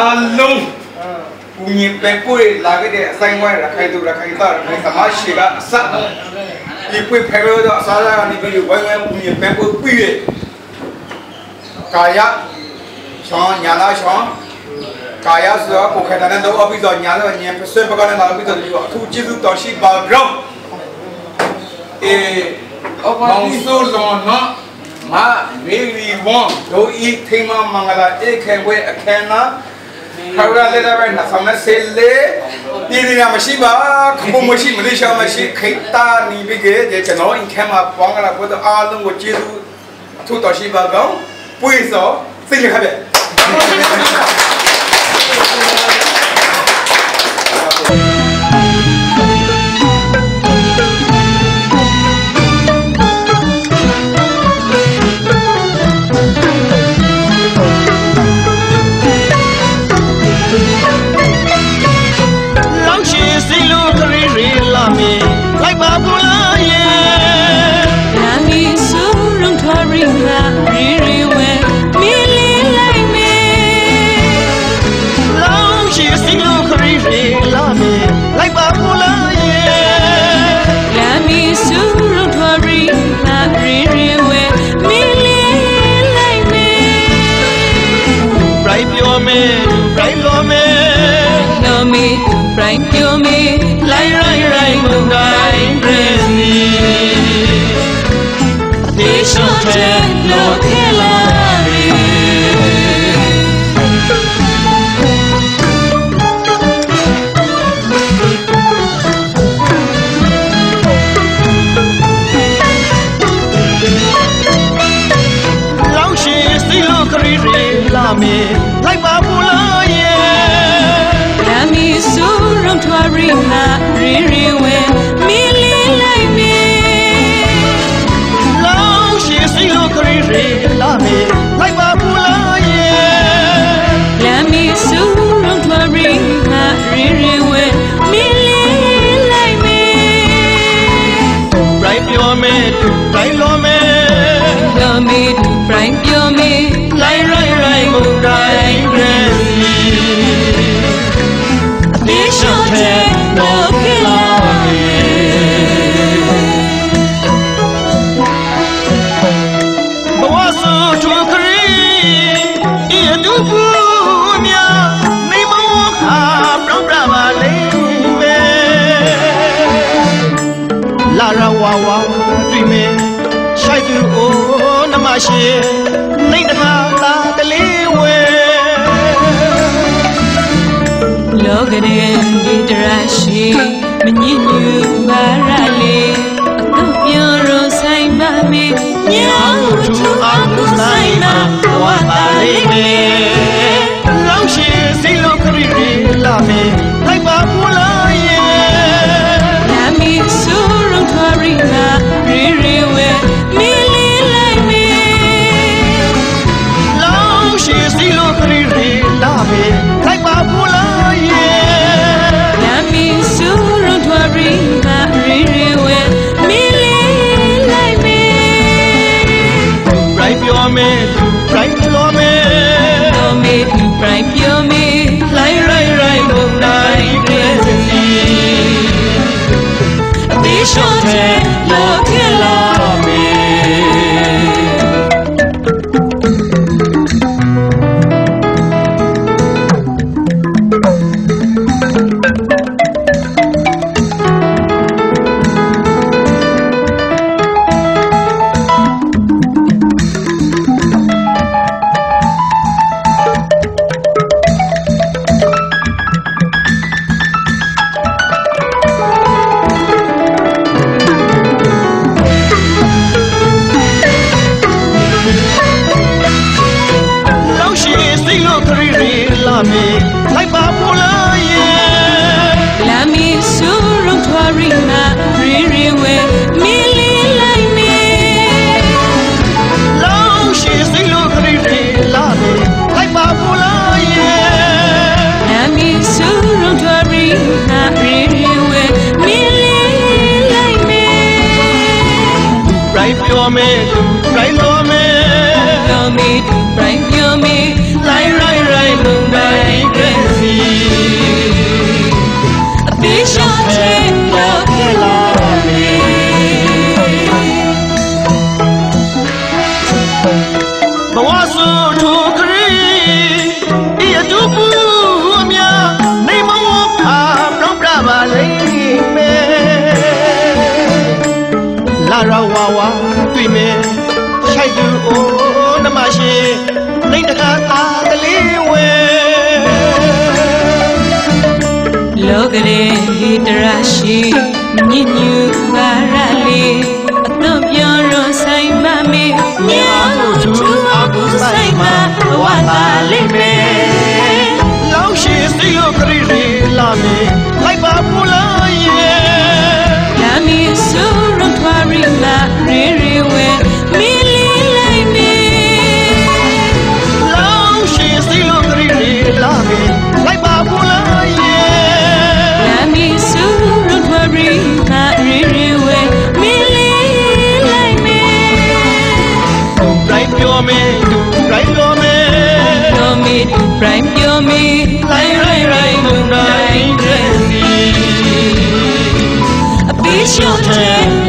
အားလုံးဘူးညင်ပဲပွေလာခဲ့တဲ့အဆိုင်ဝိုင်းရခိုင်သူရခိုင်သားရခိုင်သမားရှိကအစဒီပွေဖဲလို့တော့အစားလာကနေပြီးဝိုင်းဝိုင်းဘူးညင်ပဲပွေပြီးရကာယချောင်းညာလာချောင်းကာယဆိုတော့ကိုခက်တဲ့တော့အပြီးတော့ညာတော့ညင်ပစွဲပကနဲ့လာပြီးတော့ဒီအထူးကျေးဇူးတော်ရှိပါကြောင်းအေးအမောင်ဆိုလောနော်မမေရီဝန်ဒိုဤထိမမင်္ဂလာဧခေဝဲအခမ်းနာ ခရရလေတဲ့ဘက်နှဆမဆေလေပြည်ရမရှိပါခမမရှိမလေးရှားမရှိခိတာနီဘိကေတဲ့ကျွန်တော်အင်ခမ်းမှာပေါင်းလာဖို့အားလုံးကိုကျေးဇူးအထူးတော်ရှိပါကောင်းပွေစောသိရခဗျ Frank yêu me, lại lại lại mừng đại Remy đi. Sau trên lô thế là đi lão sĩ xin lo cười rì là mi lại bà bu lời ntụgharị na riri iwe your me, right your man lami right your လာရဝါဝါတွေ့မယ်ရှိုက်သူအိုးနမရှိနေတခါလာကလေးဝဲ Logren di drashi Menyidu barale Aku pioro sai mami Nyau tu aku sai ma Wata lime လော your me, to prime your me, your me, to prime your me. ရှိနှိမ့်တခါသာကလေးဝဲလောကရေဟိတရာရှိညည 又是。